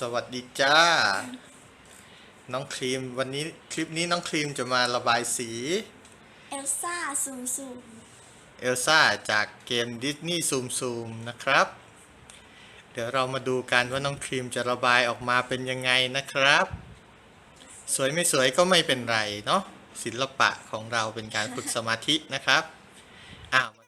สวัสดีจ้า น้องครีมวันนี้คลิปนี้น้องครีมจะมาระบายสีเอลซ่าซูมซูมเอลซ่าจากเกมดิสนีย์ซูมซูมนะครับ เดี๋ยวเรามาดูกันว่าน้องครีมจะระบายออกมาเป็นยังไงนะครับ สวยไม่สวยก็ไม่เป็นไรเนาะศิลปะของเราเป็นการฝึกสมาธินะครับอ้าว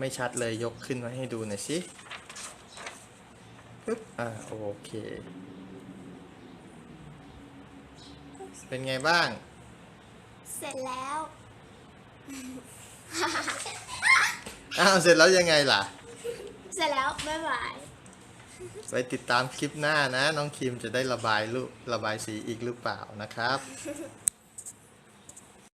ไม่ชัดเลยยกขึ้นมาให้ดูหน่อยสิปึ๊บอ่าโอเค เป็นไงบ้าง เสร็จแล้วอ้าวเสร็จแล้วยังไงล่ะ เสร็จแล้วบ๊ายบายไปติดตามคลิปหน้านะ น้องครีมจะได้ระบายรูประบายสีอีกหรือเปล่านะครับ